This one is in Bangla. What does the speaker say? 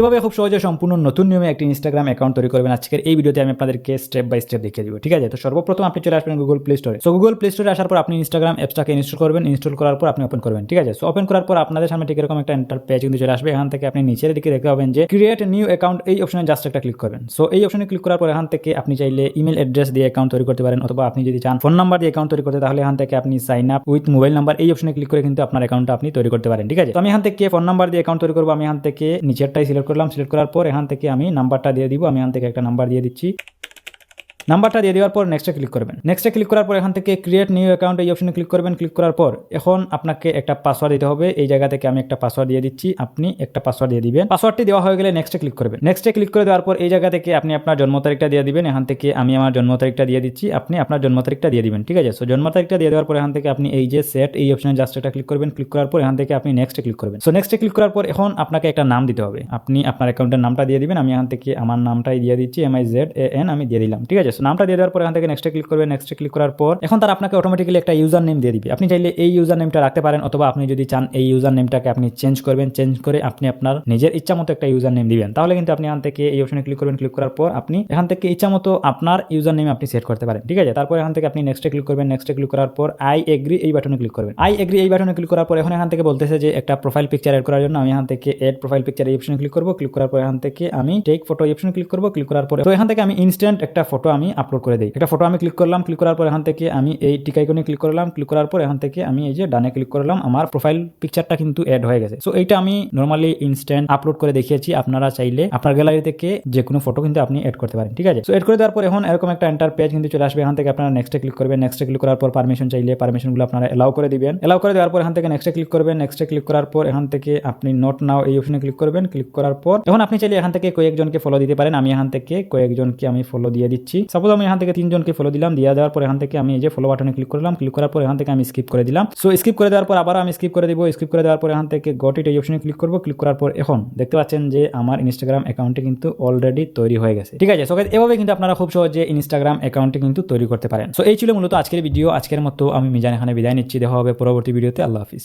কীভাবে খুব সহজে সম্পূর্ণ নতুন নিয়মে একটি ইনস্টাগ্রাম অ্যাকাউন্ট তৈরি করবেন আজকের এই ভিডিওতে আমি আপনাদেরকে স্টেপ বাই স্টেপ দেখিয়ে দিব, ঠিক আছে? তো সর্বপ্রথম আপনি চলে আসবেন গুগল প্লে স্টোরে সো গুগল প্লে স্টোরে আসার পর আপনি ইনস্টাগ্রাম অ্যাপসটাকে ইনস্টল করবেন ইনস্টল করার পর আপনি ওপেন করবেন, ঠিক আছে? সো ওপেন করার পর আপনাদের সামনে ঠিক এরকম একটা এন্টার পেজ কিন্তু চলে আসবে। এখান থেকে আপনি নিচের দিকে দেখতে পাবেন যে ক্রিয়েট নিউ অ্যাকাউন্ট এই অপশনে জাস্ট একটা ক্লিক করবেন। সো এই অপশনে ক্লিক করার পর এখান থেকে আপনি চাইলে ইমেল অ্যাড্রেস দিয়ে অ্যাকাউন্ট তৈরি করতে পারেন অথবা আপনি যদি চান ফোন নাম্বার দিয়ে অ্যাকাউন্ট তৈরি করতে, তাহলে এখান থেকে আপনি sign up with mobile number এই অপশনে ক্লিক করে কিন্তু আপনার অ্যাকাউন্টটা আপনি তৈরি করতে পারেন, ঠিক আছে? তো আমি এখান থেকে ফোন নাম্বার দিয়ে অ্যাকাউন্ট তৈরি করব, আমি এখান থেকে নিচেরটাই সিলেক্ট করলাম সিলেক্ট করার পর এখান থেকে আমি নাম্বারটা দিয়ে দিব, আমি এখান থেকে একটা নাম্বার দিয়ে দিচ্ছি। নাম্বারটা দিয়ে দেওয়ার পর নেক্সটে ক্লিক করবেন। নেক্সটে ক্লিক করার পর এখান থেকে ক্রিয়েট নিউ অ্যাকাউন্ট এই অপশনে ক্লিক করবেন। ক্লিক করার পর এখন আপনাকে একটা পাসওয়ার্ড দিতে হবে। এই জায়গা থেকে আমি একটা পাসওয়ার্ড দিয়ে দিচ্ছি। আপনি একটা পাসওয়ার্ড দিয়ে দিবেন। পাসওয়ার্ডটি দেওয়া হয়ে গেলে নেক্সটে ক্লিক করবেন। নেক্সটে ক্লিক করে দেওয়ার পর এই জায়গা থেকে আপনি আপনার জন্ম তারিখটা দিয়ে দিবেন। এখান থেকে আমি আমার জন্ম তারিখটা দিয়ে দিচ্ছি। আপনি আপনার জন্ম তারিখটা দিয়ে দিবেন। ঠিক আছে? সো জন্ম তারিখটা দিয়ে দেওয়ার পর এখান থেকে আপনি এই যে সেট এই অপশনে জাস্ট এটা ক্লিক করবেন। ক্লিক করার পর এখান থেকে আপনি নেক্সটে ক্লিক করবেন। সো নেক্সটে ক্লিক করার পর এখন আপনাকে একটা নাম দিতে হবে। আপনি আপনার অ্যাকাউন্টের নামটা দিয়ে দিবেন। আমি এখান থেকে আমার নামটাই দিয়ে দিচ্ছি। M I Z A N আমি দিয়ে দিলাম। ঠিক আছে? সো নামটা দিয়ে দেওয়ার পর এখান থেকে নেক্সটে ক্লিক করবেন নেক্সটে ক্লিক করার পর এখন তার আপনাকে অটোমেটিক্যালি একটা ইউজার নেম দিয়ে দিবে। আপনি চাইলে এই ইউজার নেমটা রাখতে পারেন অথবা আপনি যদি চান এই ইউজার নেমটাকে আপনি চেঞ্জ করবেন চেঞ্জ করে আপনি আপনার নিজের ইচ্ছা মতো একটা ইউজার নেম দিবেন। তাহলে কিন্তু আপনি এখান থেকে এই অপশনে ক্লিক করবেন ক্লিক করার পর আপনি এখান থেকে ইচ্ছা মতো আপনার ইউজার নেম আপনি সেট করতে পারেন, ঠিক আছে? তারপর এখান থেকে আপনি নেক্সটে ক্লিক করবেন নেক্সটে ক্লিক করার পর আই এগ্রি এই বাটনে ক্লিক করবেন। আই এগ্রি এই বাটনে ক্লিক করার পর এখন এখান থেকে বলতেছে যে একটা প্রোফাইল পিকচার এড করার জন্য আমি এখান থেকে এড প্রোফাইল পিকচার এই অপশনে ক্লিক করব ক্লিক করার পর এখান থেকে আমি টেক ফটো অপশনে ক্লিক করব ক্লিক করার পর তো এখান থেকে আমি ইনস্ট্যান্ট একটা ফটো আমি আপলোড করে দিই। একটা ফটো আমি ক্লিক করলাম ক্লিক করার পর এখান থেকে আমি এই টিকা আইকনে ক্লিক করলাম ক্লিক করার পর এখান থেকে আমি এই যে ডানে ক্লিক করলাম, আমার প্রোফাইল পিকচারটা কিন্তু অ্যাড হয়ে গেছে। সো এইটা আমি নর্মালি ইনস্ট্যান্ট আপলোড করে দেখিয়েছি, আপনারা চাইলে আপনার গ্যালারি থেকে যে কোনো ফটো কিন্তু আপনি অ্যাড করতে পারেন, ঠিক আছে? সো এড করে দেওয়ার পর এখন এরকম একটা এন্টার পেজ কিন্তু চলে আসবে, এখান থেকে আপনারা নেক্সটে ক্লিক করবেন নেক্সটে ক্লিক করার পর পারমিশন চাইলে পারমিশনগুলো আপনারা এলাও করে দিবেন। এলাও করে দেওয়ার পর এখান থেকে নেক্সটে ক্লিক করবেন নেক্সটে ক্লিক করার পর এখান থেকে আপনি নোট নাও এই অপশনে ক্লিক করবেন ক্লিক করার পর এখন আপনি চাইলে এখান থেকে কয়েকজনকে ফলো দিতে পারেন, আমি এখান থেকে কয়েকজনকে আমি ফলো দিয়ে দিচ্ছি। সাপোজ আমি এখান থেকে তিনজনকে ফলো দিলাম, দিয়ে দেওয়ার পর এখান থেকে আমি এই যে ফলো বাটনে ক্লিক করলাম ক্লিক করার পর এখান থেকে আমি স্কিপ করে দিলাম। সো স্কিপ করে দেওয়ার পর আবার আমি স্কিপ করে দিব স্কিপ করে দেওয়ার পর এখান থেকে গট ইট এই অপশনে ক্লিক করব ক্লিক করার পর এখন দেখতে পাচ্ছেন যে আমার ইনস্টাগ্রাম অ্যাকাউন্টে কিন্তু অলরেডি তৈরি হয়ে গেছে। ঠিক আছে সো এভাবে কিন্তু আপনারা খুব সহজে ইনস্টাগ্রাম অ্যাকাউন্টে কিন্তু তৈরি করতে পারেন। সো এই ছিল মূলত আজকের ভিডিও আজকের মতো আমি মিজান এখানে বিদায় নিচ্ছি, দেখা হবে পরবর্তী ভিডিওতে আল্লাহ হাফিজ।